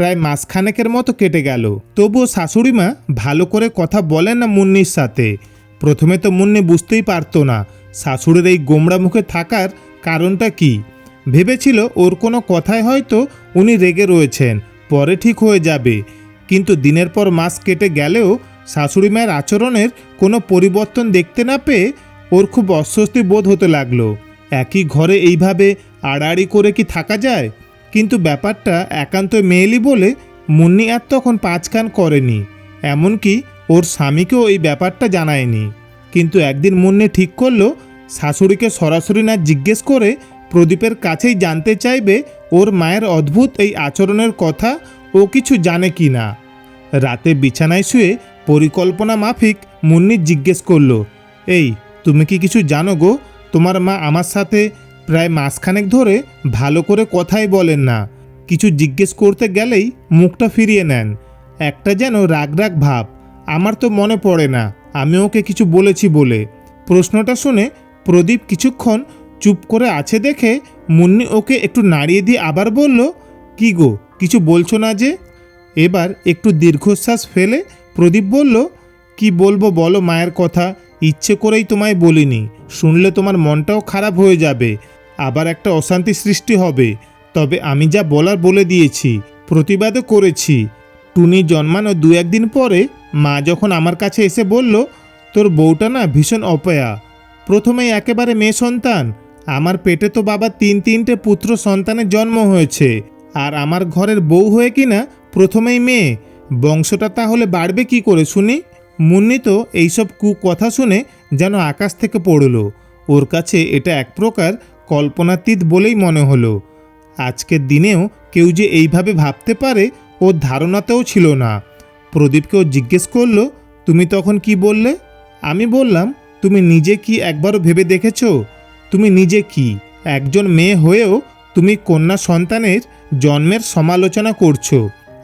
প্রায় মাসখানেকের মতো কেটে গেল। তবুও শাশুড়িমা ভালো করে কথা বলেন না মুন্নির সাথে। প্রথমে তো মুন্নি বুঝতেই পারতো না শাশুড়ির এই গোমড়া মুখে থাকার কারণটা কি। ভেবেছিল ওর কোনো কথায় হয়তো উনি রেগে রয়েছেন, পরে ঠিক হয়ে যাবে। কিন্তু দিনের পর মাস কেটে গেলেও শাশুড়ি মায়ের আচরণের কোনো পরিবর্তন দেখতে না পেয়ে ওর খুব অস্বস্তি বোধ হতে লাগল। একই ঘরে এইভাবে আড়াআড়ি করে কি থাকা যায়? কিন্তু ব্যাপারটা একান্ত মেয়েলি বলে মুন্নি আর তখন পাঁচ কান করেনি। এমনকি ওর স্বামীকেও এই ব্যাপারটা জানায়নি। কিন্তু একদিন মুন্নি ঠিক করল, শাশুড়িকে সরাসরি না জিজ্ঞেস করে প্রদীপের কাছেই জানতে চাইবে ওর মায়ের অদ্ভুত এই আচরণের কথা ও কিছু জানে কি না। রাতে বিছানায় শুয়ে পরিকল্পনা মাফিক মুন্নি জিজ্ঞেস করল, এই, তুমি কি কিছু জানো গো? তোমার মা আমার সাথে প্রায় মাসখানেক ধরে ভালো করে কথাই বলেন না। কিছু জিজ্ঞেস করতে গেলেই মুখটা ফিরিয়ে নেন। একটা যেন রাগ রাগ ভাব, আমার তো মনে পড়ে না, আমি ওকে কিছু বলেছি বলে। প্রশ্নটা শুনে প্রদীপ কিছুক্ষণ চুপ করে আছে দেখে মুন্নি ওকে একটু নাড়িয়ে দিয়ে আবার বলল, কি গো, কিছু বলছো না যে? এবার একটু দীর্ঘশ্বাস ফেলে প্রদীপ বলল, কি বলব বলো মায়ের কথা, ইচ্ছে করেই তোমায় বলিনি, শুনলে তোমার মনটাও খারাপ হয়ে যাবে। আবার একটা অশান্তি সৃষ্টি হবে। তবে আমি যা বলার বলে দিয়েছি, প্রতিবাদও করেছি। টুনি জন্মানো দু একদিন পরে মা যখন আমার কাছে এসে বলল, তোর বউটা না ভীষণ অপয়া। প্রথমেই একেবারে মেয়ে সন্তান। আমার পেটে তো বাবা তিন তিনটে পুত্র সন্তানের জন্ম হয়েছে। আর আমার ঘরের বউ হয়ে কিনা প্রথমেই মেয়ে। বংশটা তাহলে বাড়বে কি করে শুনি? মুন্নি তো এইসব কুকথা শুনে যেন আকাশ থেকে পড়ল। ওর কাছে এটা এক প্রকার কল্পনাতীত বলেই মনে হলো। আজকের দিনেও কেউ যে এইভাবে ভাবতে পারে, ওর ধারণাতেও ছিল না। প্রদীপকেও জিজ্ঞেস করল, তুমি তখন কি বললে? আমি বললাম, তুমি নিজে কি একবারও ভেবে দেখেছ? তুমি নিজে কি? একজন মেয়ে হয়েও তুমি কন্যা সন্তানের জন্মের সমালোচনা করছ।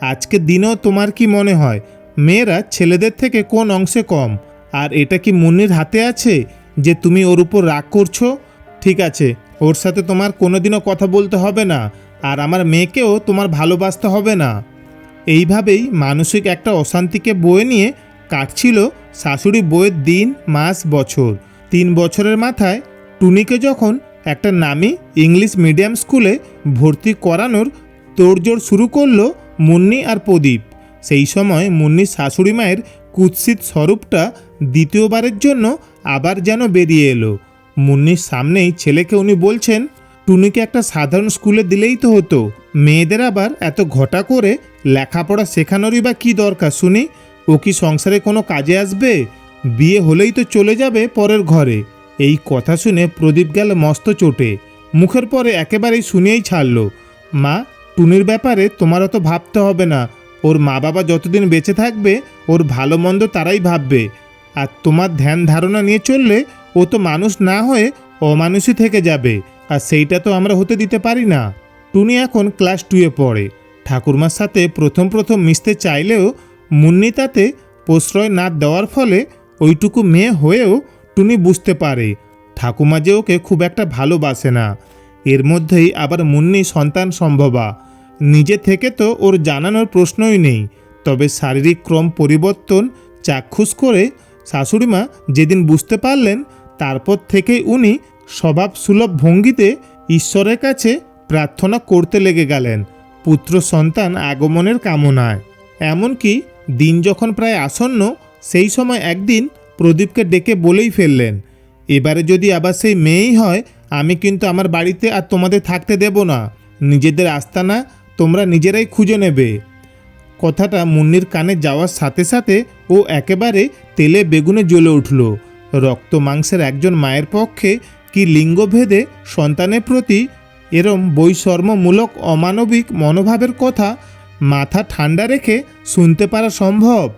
আজকের দিনেও তোমার কি মনে হয়, মেয়েরা ছেলেদের থেকে কোন অংশে কম? আর এটা কি মুন্নির হাতে আছে, যে তুমি ওর উপর রাগ করছ? ঠিক আছে ওর সাথে তোমার কোনোদিনও কথা বলতে হবে না, আর আমার মেয়েকেও তোমার ভালোবাসতে হবে না। এইভাবেই মানসিক একটা অশান্তিকে বয়ে নিয়ে কাটছিল শাশুড়ি বইয়ের দিন, মাস, বছর। তিন বছরের মাথায় টুনিকে যখন একটা নামি ইংলিশ মিডিয়াম স্কুলে ভর্তি করানোর তোড়জোড় শুরু করল মুন্নি আর প্রদীপ। সেই সময় মুন্নির শাশুড়ি মায়ের কুৎসিত স্বরূপটা দ্বিতীয়বারের জন্য আবার যেন বেরিয়ে এলো। মুন্নির সামনেই ছেলেকে উনি বলছেন, টুনিকে একটা সাধারণ স্কুলে দিলেই তো হতো। মেয়েদের আবার এত ঘটা করে লেখাপড়া শেখানোরই বা কী দরকার শুনি? ও কি সংসারে কোনো কাজে আসবে? বিয়ে হলেই তো চলে যাবে পরের ঘরে। এই কথা শুনে প্রদীপ গেল মস্ত চোটে। মুখের পরে একেবারেই শুনিয়েই ছাড়লো, মা, টুনির ব্যাপারে তোমার অত ভাবতে হবে না। ওর মা বাবা যতদিন বেঁচে থাকবে, ওর ভালো মন্দ তারাই ভাববে। আর তোমার ধ্যান ধারণা নিয়ে চললে ও তো মানুষ না হয়ে অমানুষই থেকে যাবে, আর সেইটা তো আমরা হতে দিতে পারি না। টুনি এখন ক্লাস টুয়ে পড়ে। ঠাকুরমার সাথে প্রথম প্রথম মিশতে চাইলেও মুন্নি তাতে প্রশ্রয় না দেওয়ার ফলে ওইটুকু মেয়ে হয়েও টুনি বুঝতে পারে, ঠাকুমা যে ওকে খুব একটা ভালোবাসে না। এর মধ্যেই আবার মুন্নি সন্তান সম্ভবা। নিজে থেকে তো ওর জানানোর প্রশ্নই নেই, তবে শারীরিক ক্রম পরিবর্তন চাক্ষুষ করে শাশুড়িমা যেদিন বুঝতে পারলেন তারপর থেকেই উনি স্বভাব সুলভ ভঙ্গিতে ঈশ্বরের কাছে প্রার্থনা করতে লেগে গেলেন, পুত্র সন্তান আগমনের কামনায়। এমনকি দিন যখন প্রায় আসন্ন, সেই সময় একদিন প্রদীপকে ডেকে বলেই ফেললেন, এবারে যদি আবার সেই মেয়েই হয়, আমি কিন্তু আমার বাড়িতে আর তোমাদের থাকতে দেব না। নিজেদের আস্তানা তোমরা নিজেরাই খুঁজে নেবে। কথাটা মুন্নির কানে যাওয়ার সাথে সাথে ও একেবারে তেলে বেগুনে জ্বলে উঠল। রক্ত মাংসের একজন মায়ের পক্ষে কি লিঙ্গভেদে সন্তানের প্রতি এরম বৈষম্যমূলক অমানবিক মনোভাবের কথা মাথা ঠান্ডা রেখে শুনতে পারা সম্ভব?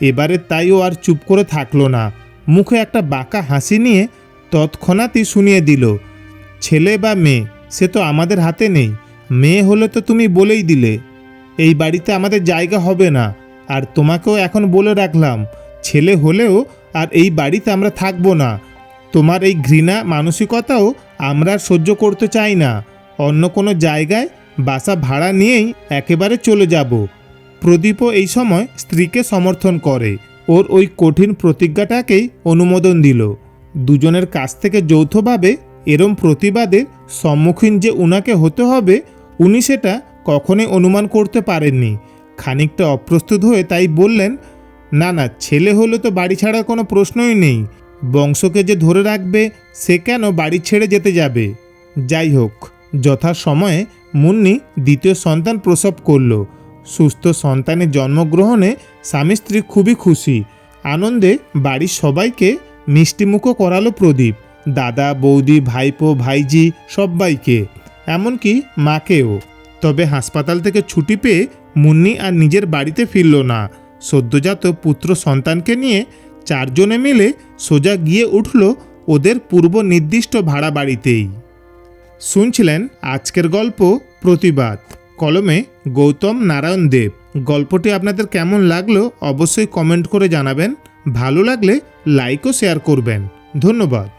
এবারে তাইও আর চুপ করে থাকল না। মুখে একটা বাঁকা হাসি নিয়ে তৎক্ষণাৎই শুনিয়ে দিল, ছেলে বা মেয়ে, সে তো আমাদের হাতে নেই। মেয়ে হলে তো তুমি বলেই দিলে। এই বাড়িতে আমাদের জায়গা হবে না। আর তোমাকেও এখন বলে রাখলাম, ছেলে হলেও আর এই বাড়িতে আমরা থাকব না। তোমার এই ঘৃণা, মানসিকতাও আমরা সহ্য করতে চাই না। অন্য কোনো জায়গায় বাসা ভাড়া নিয়েই একেবারে চলে যাব। প্রদীপও এই সময় স্ত্রীকে সমর্থন করে। ওর ওই কঠিন প্রতিজ্ঞাটাকেই অনুমোদন দিল। দুজনের কাছ থেকে যৌথভাবে এরম প্রতিবাদের সম্মুখীন যে উনাকে হতে হবে, উনি সেটা কখনোই অনুমান করতে পারেননি। খানিকটা অপ্রস্তুত হয়ে তাই বললেন না না, ছেলে হলে তো বাড়ি ছাড়ার কোনো প্রশ্নই নেই। বংশকে যে ধরে রাখবে, সে কেন বাড়ি ছেড়ে যেতে যাবে? যাই হোক যথা সময়ে মুন্নি দ্বিতীয় সন্তান প্রসব করল। সুস্থ সন্তানের জন্মগ্রহণে স্বামী স্ত্রী খুবই খুশি। আনন্দে বাড়ির সবাইকে মিষ্টিমুখও করালো প্রদীপ। দাদা, বৌদি, ভাইপো, ভাইজি সবাইকে এমনকি মাকেও। তবে হাসপাতাল থেকে ছুটি পেয়ে মুন্নি আর নিজের বাড়িতে ফিরল না। সদ্যজাত পুত্র সন্তানকে নিয়ে চারজনে মিলে সোজা গিয়ে উঠল ওদের পূর্ব নির্দিষ্ট ভাড়া বাড়িতেই। শুনছিলেন আজকের গল্প প্রতিবাদ। কলমে গৌতম নারায়ণ দেব। গল্পটি আপনাদের কেমন লাগল অবশ্যই কমেন্ট করে জানাবেন। ভালো লাগলে লাইক ও শেয়ার করবেন। ধন্যবাদ।